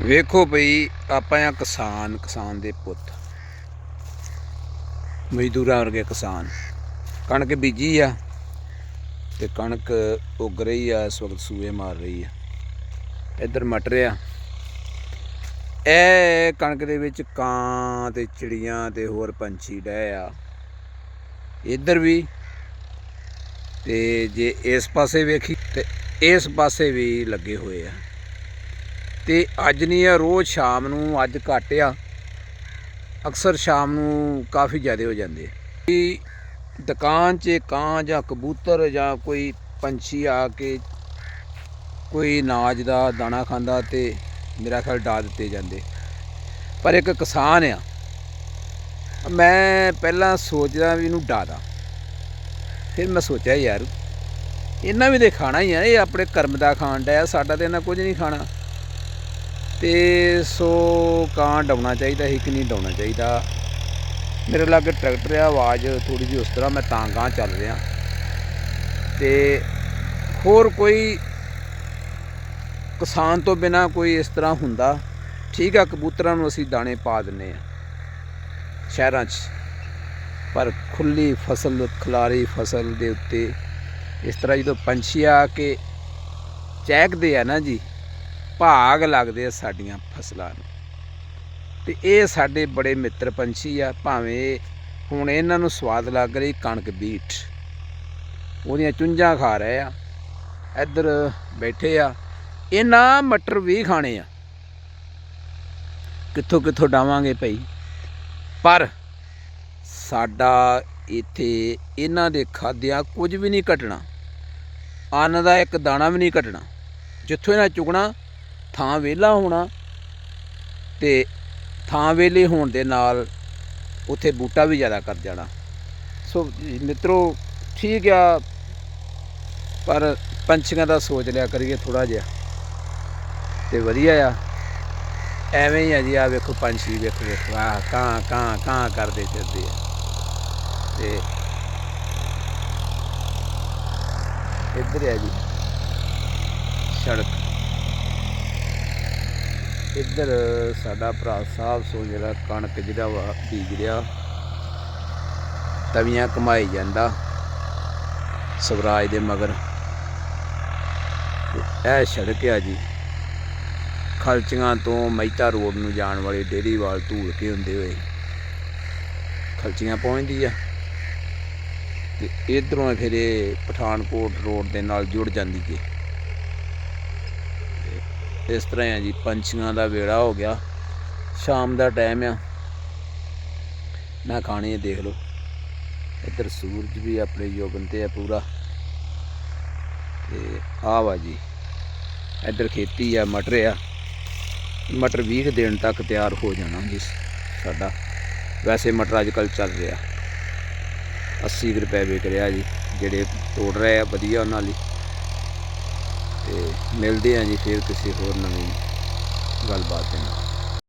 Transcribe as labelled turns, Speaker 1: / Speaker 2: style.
Speaker 1: ਵੇਖੋ ਭਈ ਆਪਾਂ ਆ ਕਿਸਾਨ ਕਿਸਾਨ ਦੇ ਪੁੱਤ। ਮਜ਼ਦੂਰਾਂ ਵਰਗੇ ਕਿਸਾਨ। ਕਣਕ ਬੀਜੀ ਆ ਤੇ ਕਣਕ ਉੱਗ ਰਹੀ ਆ, ਇਸ ਵਕਤ ਸੂਏ ਮਾਰ ਰਹੀ ਆ। ਇੱਧਰ ਮਟਰ ਆ ਇਹ ਕਣਕ ਦੇ ਵਿੱਚ ਕਾਂ ਤੇ ਚਿੜੀਆਂ ਤੇ ਹੋਰ ਪੰਛੀ ਡਹਿ ਆ। ਇੱਧਰ ਵੀ। ਤੇ ਜੇ ਇਸ ਪਾਸੇ ਵੇਖੀ, ਤੇ ਇਸ ਪਾਸੇ ਵੀ ਲੱਗੇ ਹੋਏ ਆ। ਤੇ ਅੱਜ ਨਹੀਂ ਆ, ਰੋਜ਼ ਸ਼ਾਮ ਨੂੰ ਅੱਜ ਘੱਟ ਆ। ਅਕਸਰ ਸ਼ਾਮ ਨੂੰ ਕਾਫੀ ਜ਼ਿਆਦਾ ਹੋ ਜਾਂਦੇ ਕਿ ਦੁਕਾਨ 'ਚ ਕਾਂ ਜਾਂ ਕਬੂਤਰ ਜਾਂ ਕੋਈ ਪੰਛੀ ਆ ਕੇ ਕੋਈ ਨਾਜ ਦਾ ਦਾਣਾ ਖਾਂਦਾ ਤੇ ਮੇਰਾ ਖਿਆਲ ਡਾ ਦਿੱਤੇ ਜਾਂਦੇ। ਪਰ ਇੱਕ ਕਿਸਾਨ ਆ। ਮੈਂ ਪਹਿਲਾਂ ਸੋਚਦਾ ਵੀ ਇਹਨੂੰ ਡਾਦਾ ਫਿਰ ਮੈਂ ਸੋਚਿਆ, ਯਾਰ, ਇਹਨਾਂ ਵੀ ਤੇ ਖਾਣਾ ਹੀ ਆ, ਇਹ ਆਪਣੇ ਕਰਮ ਦਾ ਖਾਣ ਡਿਆ ਸਾਡਾ ਤੇ ਇਹਨਾਂ ਕੁਝ ਨਹੀਂ ਖਾਣਾ। ਤੇ ਸੋ ਕਾਂ ਡਾਉਣਾ ਚਾਹੀਦਾ ਸੀ ਕਿ ਨਹੀਂ ਡਾਉਣਾ ਚਾਹੀਦਾ। ਮੇਰੇ ਲਾਗੇ ਟਰੈਕਟਰ ਆ, ਆਵਾਜ਼ ਥੋੜੀ ਜਿਹੀ ਉਸ ਤਰ੍ਹਾਂ, ਮੈਂ ਤਾਂ ਗਾਂ ਚੱਲ ਰਿਹਾ। ਤੇ ਹੋਰ ਕੋਈ ਕਿਸਾਨ ਤੋਂ ਬਿਨਾ ਕੋਈ ਇਸ ਤਰ੍ਹਾਂ ਹੁੰਦਾ? ਠੀਕ ਆ, ਕਬੂਤਰਾਂ ਨੂੰ ਅਸੀਂ ਦਾਣੇ ਪਾ ਦਿੰਨੇ ਆ ਸ਼ਹਿਰਾਂ 'ਚ। ਪਰ ਖੁੱਲੀ ਫਸਲ, ਖਲਾਰੀ ਫਸਲ ਦੇ ਉੱਤੇ ਇਸ ਤਰ੍ਹਾਂ ਜਦੋਂ ਪੰਛੀ ਆ ਕੇ ਚਹਿਕਦੇ ਆ ਨਾ ਜੀ ਭਾਗ ਲੱਗਦੇ ਆ ਸਾਡੀਆਂ ਫਸਲਾਂ ਨੂੰ। ਤੇ ਇਹ ਸਾਡੇ ਬੜੇ ਮਿੱਤਰ ਪੰਛੀ ਆ, ਭਾਵੇਂ ਹੁਣ ਇਹਨਾਂ ਨੂੰ ਸਵਾਦ ਲੱਗ ਰਹੀ ਕਣਕ ਬੀਟ। ਉਹਦੀਆਂ ਚੁੰਝਾਂ ਖਾ ਰਹੇ ਆ, ਇੱਧਰ ਬੈਠੇ ਆ। ਇਹਨਾਂ ਮਟਰ ਵੀ ਖਾਣੇ ਆ। ਕਿੱਥੋਂ ਕਿੱਥੋਂ ਡਾਵਾਂਗੇ ਭਾਈ? ਪਰ ਸਾਡਾ ਇੱਥੇ ਇਹਨਾਂ ਦੇ ਖਾਦਿਆਂ ਕੁਝ ਵੀ ਨਹੀਂ ਘਟਣਾ। ਅੰਨ ਦਾ ਇੱਕ ਦਾਣਾ ਵੀ ਨਹੀਂ ਘਟਣਾ। ਜਿੱਥੋਂ ਇਹਨਾਂ ਚੁਗਣਾ ਥਾਂ ਵਿਹਲਾ ਹੋਣਾ ਤੇ ਥਾਂ ਵਿਹਲੇ ਹੋਣ ਦੇ ਨਾਲ ਉੱਥੇ ਬੂਟਾ ਵੀ ਜ਼ਿਆਦਾ ਕਰ ਜਾਣਾ। ਸੋ ਮਿੱਤਰੋ, ਠੀਕ ਆ, ਪਰ ਪੰਛੀਆਂ ਦਾ ਸੋਚ ਲਿਆ ਕਰੀਏ ਥੋੜਾ ਜਿਹਾ ਤੇ ਵਧੀਆ ਆ। ਐਵੇਂ ਹੀ ਆ ਜੀ ਆ ਵੇਖੋ ਪੰਛੀ, ਵੇਖੋ ਵੇਖੋ ਆ ਕਾਂ ਕਾਂ ਕਾਂ ਕਰਦੇ ਫਿਰਦੇ ਆ। ਤੇ ਇੱਧਰ ਆ ਜੀ, ਸੜਕ। ਇੱਧਰ ਸਾਡਾ ਭਰਾ ਸਾਹਿਬ ਸੋ ਜਿਹੜਾ ਕਣਕ ਜਿਹੜਾ ਵਾ ਬੀਜ ਰਿਹਾ, ਤਵੀਆਂ ਕਮਾਈ ਜਾਂਦਾ ਸਵਰਾਜ ਦੇ ਮਗਰ। ਇਹ ਸੜਕ ਆ ਜੀ, ਖਲਚੀਆਂ ਤੋਂ ਮਹਿਤਾ ਰੋਡ ਨੂੰ ਜਾਣ ਵਾਲੀ ਡੇਰੀਵਾਲ ਧੂਲ ਕੇ ਹੁੰਦੇ ਹੋਏ ਖਲਚੀਆਂ ਪਹੁੰਚਦੀ ਆ। ਤੇ ਇਧਰੋਂ ਫਿਰ ਇਹ ਪਠਾਨਕੋਟ ਰੋਡ ਦੇ ਨਾਲ ਜੁੜ ਜਾਂਦੀ ਏ। ਇਸ ਤਰ੍ਹਾਂ ਆ ਜੀ, ਪੰਛੀਆਂ ਦਾ ਵੇੜਾ ਹੋ ਗਿਆ। ਸ਼ਾਮ ਦਾ ਟਾਈਮ ਆ। ਨਾ ਖਾਣੇ ਦੇਖ ਲਓ। ਇੱਧਰ ਸੂਰਜ ਵੀ ਆਪਣੇ ਯੋਗਨ ਤੇ ਆ ਪੂਰਾ। ਤੇ ਆ ਵਾ ਜੀ, ਇੱਧਰ ਖੇਤੀ ਆ, ਮਟਰ ਆ। ਮਟਰ 20 ਕੁ ਦਿਨ ਤੱਕ ਤਿਆਰ ਹੋ ਜਾਣਾ ਜੀ ਸਾਡਾ। ਵੈਸੇ ਮਟਰ ਅੱਜ ਕੱਲ ਚੱਲ ਰਿਹਾ। 80 ਕੁ ਰੁਪਏ ਵਿਕ ਰਿਹਾ ਜੀ, ਜਿਹੜੇ ਤੋੜ ਰਹੇ ਆ, ਵਧੀਆ ਉਹਨਾਂ ਲਈ। ਤੇ ਮਿਲਦੇ ਆ ਜੀ ਫਿਰ ਕਿਸੇ ਹੋਰ ਨਵੀਂ ਗੱਲਬਾਤ ਦੇ ਨਾਲ।